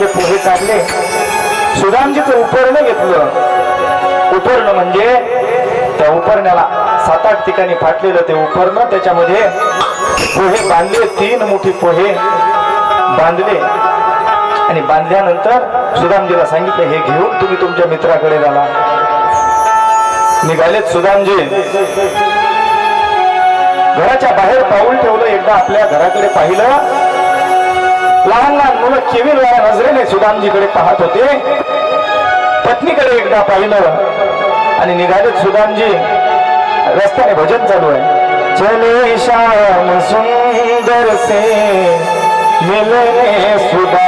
डब्यातले पोहे काढले सुदामजीचं उपर्ण घेतलं. उपरणं म्हणजे त्या उपरण्याला सात आठ ठिकाणी फाटलेलं ते उपरणं. त्याच्यामध्ये पोहे बांधले तीन मोठी पोहे बांधले. आणि बांधल्यानंतर सुदामजीला सांगितलं हे घेऊन तुम्ही तुमच्या मित्राकडे झाला निघालेत सुदामजी घराच्या बाहेर पाऊल ठेवलं एकदा आपल्या घराकडे पाहिलं. लहान लहान मुलं केवी केविल नजरेने सुदामजीकडे पाहत होते. पत्नीकडे एकदा पाहिलं आणि निघालेत सुदामजी. रस्त्याने भजन चालू आहे. चले श्याम सुंदर से मिलने सुदा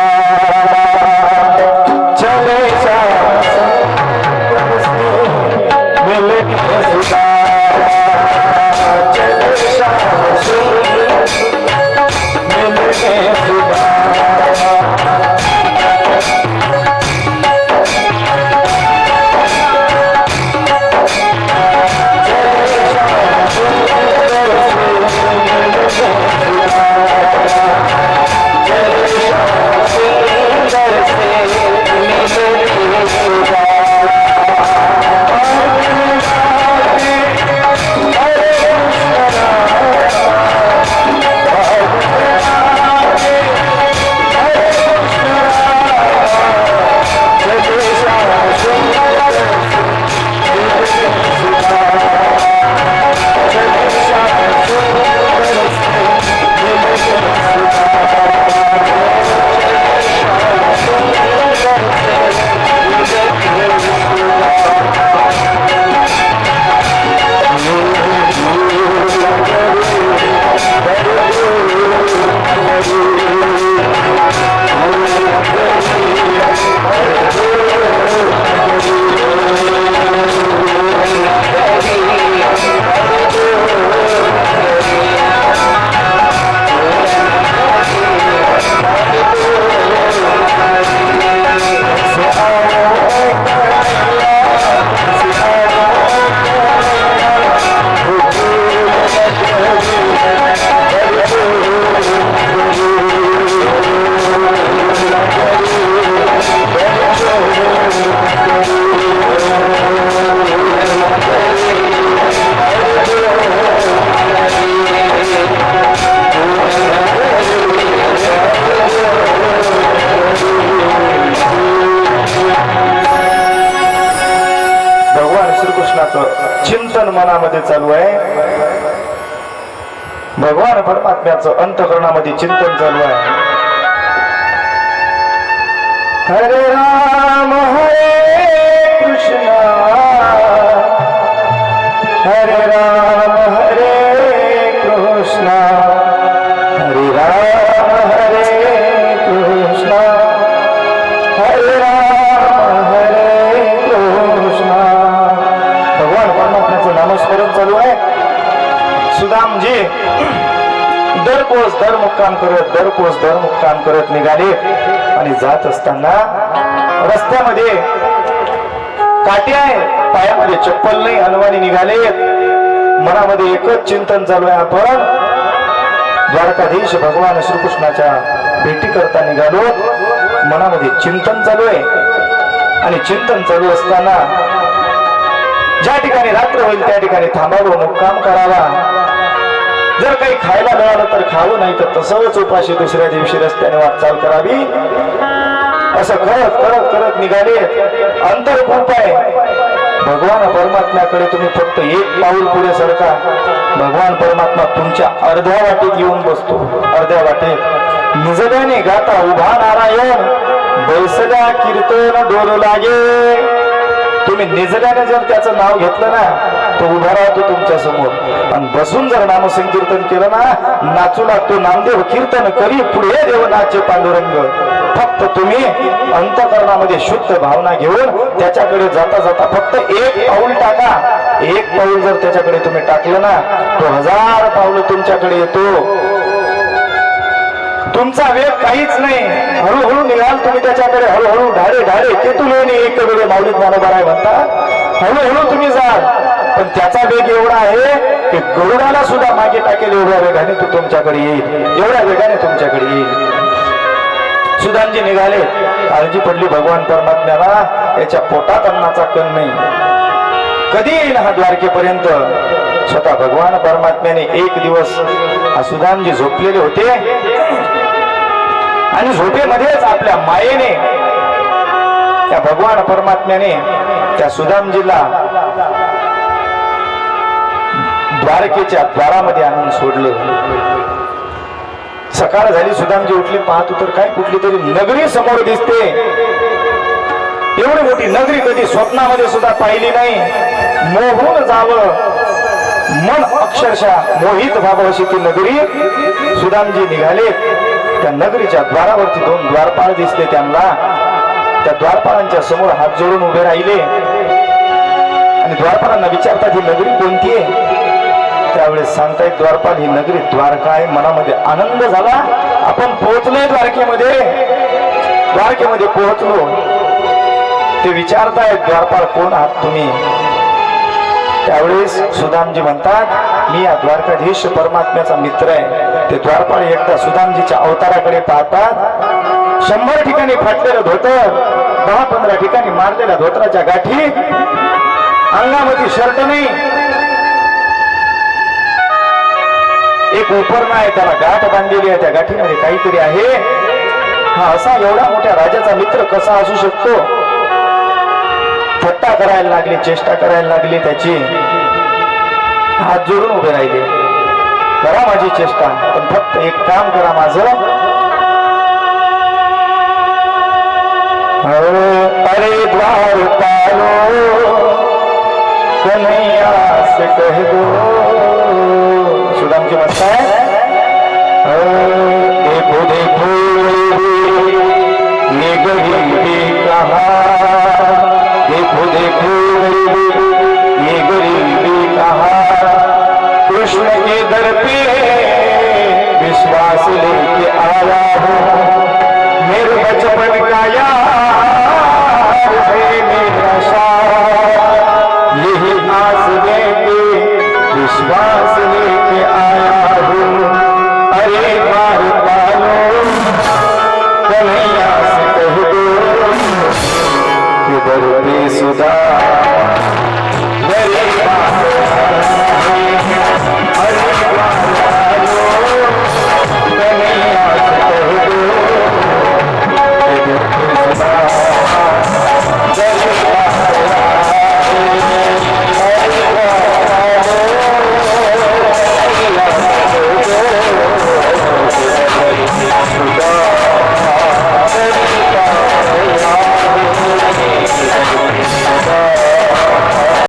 चिंतन मनामध्ये चालू आहे. भगवान परमात्म्याचं अंतकरणामध्ये चिंतन चालू आहे. हरे राम हरे कृष्ण. हरे राम. कोस दर मुक्काम करत दर कोस दर मुक्काम करत निघाले. आणि जात असताना रस्त्यामध्ये काटे आहे. पायामध्ये चप्पल नाही हनुमानी निघाले. मनामध्ये एकच चिंतन चालू आहे आपण. द्वारकाधीश भगवान श्रीकृष्णाच्या भेटी करता निघालो. मनामध्ये चिंतन चालू आहे. आणि चिंतन चालू असताना ज्या ठिकाणी रात्र होईल त्या ठिकाणी थांबावं मुक्काम करावा. जर काही खायला मिळालं तर खावं नाही तर तसंच उपाशी दुसऱ्या दिवशी रस्त्याने वाटचाल करावी. असं करत करत करत निघाले. अंतर खूप आहे. भगवान परमात्म्याकडे तुम्ही फक्त एक पाऊल पुढे सरका. भगवान परमात्मा तुमच्या अर्ध्या वाटेत येऊन बसतो. अर्ध्या वाटेत. निजल्याने गाता उभा नारायण. बैसल्या कीर्तन डोलू लागे. तुम्ही निजल्याने जर त्याचं नाव घेतलं ना तो उभा राहतो तुमच्यासमोर. आणि बसून जर नामसंकीर्तन केलं ना नाचू लागतो नामदेव कीर्तन करी पुढे देवनाचे पांडुरंग. फक्त तुम्ही अंतकरणामध्ये शुद्ध भावना घेऊन त्याच्याकडे जाता जाता फक्त एक पाऊल टाका. एक पाऊल जर त्याच्याकडे तुम्ही टाकलं ना तो हजार पाऊल तुमच्याकडे येतो. तुमचा वेग काहीच नाही. हळूहळू निघाल तुम्ही त्याच्याकडे हळूहळू ढाळे ढाळे केतुलेने एक वेगळे माऊलीत मानोबार आहे म्हणता हळूहळू तुम्ही जाल. पण त्याचा वेग एवढा आहे की गरुडाला सुद्धा मागे टाकेल एवढ्या वेगाने तो तुमच्याकडे येईल. एवढ्या वेगाने तुमच्याकडे येईल. सुदानजी निघाले. काळजी पडली भगवान परमात्म्याला. याच्या पोटात अन्नाचा कण नाही. कधी येईल हा द्वारकेपर्यंत? स्वतः भगवान परमात्म्याने एक दिवस हा सुदानजी झोपलेले होते. आणि झोपेमध्येच आपल्या मायेने त्या भगवान परमात्म्याने त्या सुदामजीला द्वारकेच्या द्वारामध्ये आणून सोडलं. सकाळ झाली सुदामजी उठले पाहतो तर काय कुठली तरी नगरी समोर दिसते. एवढी मोठी नगरी कधी स्वप्नामध्ये सुद्धा पाहिली नाही. मोहून जावं. मन अक्षरशः मोहित व्हावं अशी ती नगरी सुदामजी निघाले त्या नगरीच्या द्वारावरती दोन द्वारपाळ दिसले त्यांना. त्या द्वारपाळांच्या समोर हात जोडून उभे राहिले. आणि द्वारपाळांना विचारतात ही नगरी कोणती आहे? त्यावेळेस सांगतायत द्वारपाल ही नगरी द्वारका आहे. मनामध्ये आनंद झाला. आपण पोहोचलोय द्वारकेमध्ये. द्वारकेमध्ये पोहोचलो. ते विचारतायत द्वारपाल कोण आहात तुम्ही? त्यावेळेस सुदामजी म्हणतात मी या द्वारकाधीश परमात्म्याचा मित्र आहे. ते द्वारपाळ एकदा सुदामजीच्या अवताराकडे पाहतात. शंभर ठिकाणी फाटलेलं धोतर दहा पंधरा ठिकाणी मारलेल्या धोतराच्या गाठी. अंगामध्ये शर्ट नाही एक उपरणा आहे त्याला गाठ बांधलेली आहे त्या गाठीमध्ये काहीतरी आहे. हा असा एवढा मोठ्या राजाचा मित्र कसा असू शकतो? थट्टा करायला लागली चेष्टा करायला लागली त्याची. हात जोडून उभे राहिले. करा माझी चेष्टा पण फक्त एक काम करा माझं. अरे द्वार कन्हैया से कह दो. सुदामजी म्हणताय